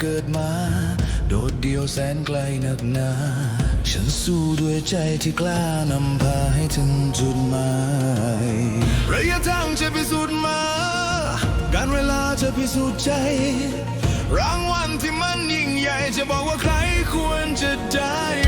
เกิดมา โดดเดียวแสนไกลนักหนา ฉันสู้ด้วยใจที่กล้านำพาให้ถึงจุดหมาย ระยะทางจะพิสูจน์มา การเวลาจะพิสูจน์ใจ รางวัลที่มันยิ่งใหญ่จะบอกว่าใครควรจะได้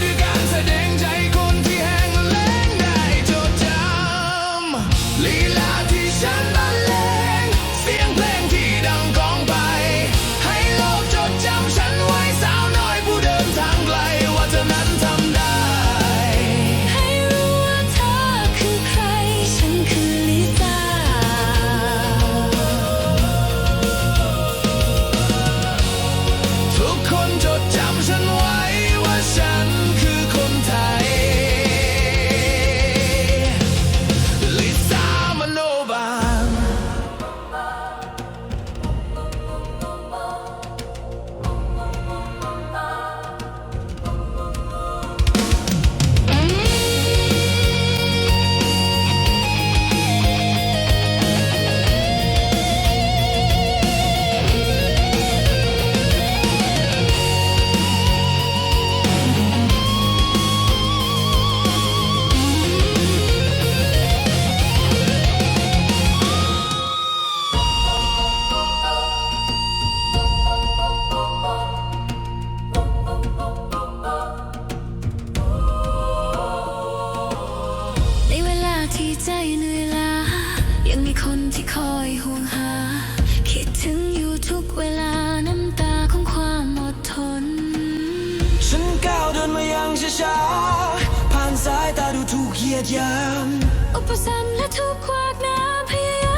ขียดยาม อุปสรรคและทุกขวากน้ำพยายาม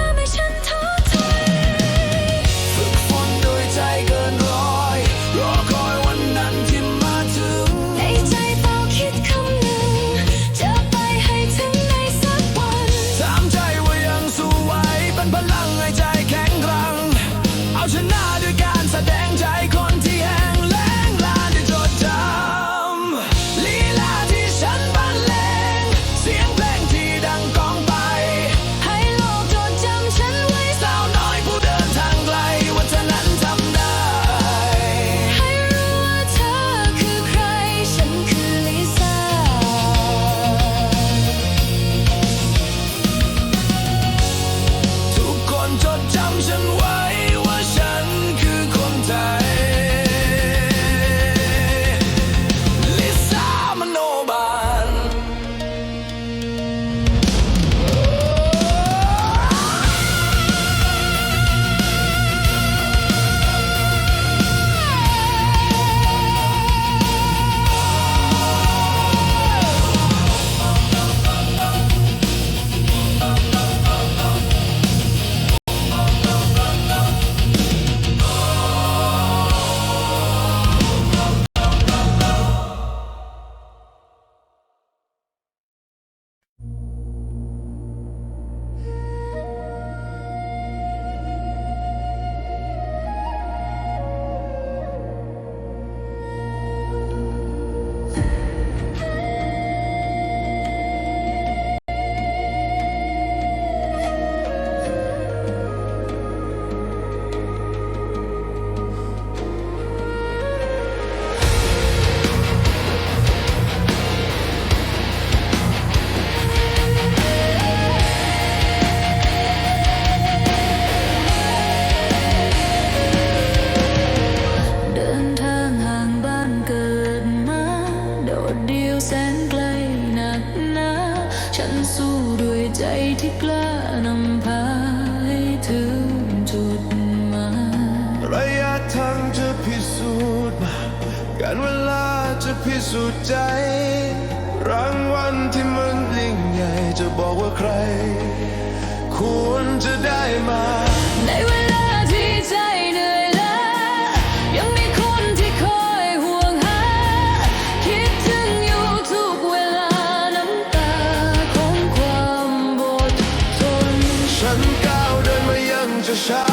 ันที่มันยิ่งใหญ่จะบอกว่าใคร ควรจะได้มาในเวลาที่ใจเหนื่อยล้ายังมีคนที่คอยห่วงหา คิดถึงอยู่ทุกเวลาน้ำตาของความบดทนฉันก้าวเดินมายังจะช้า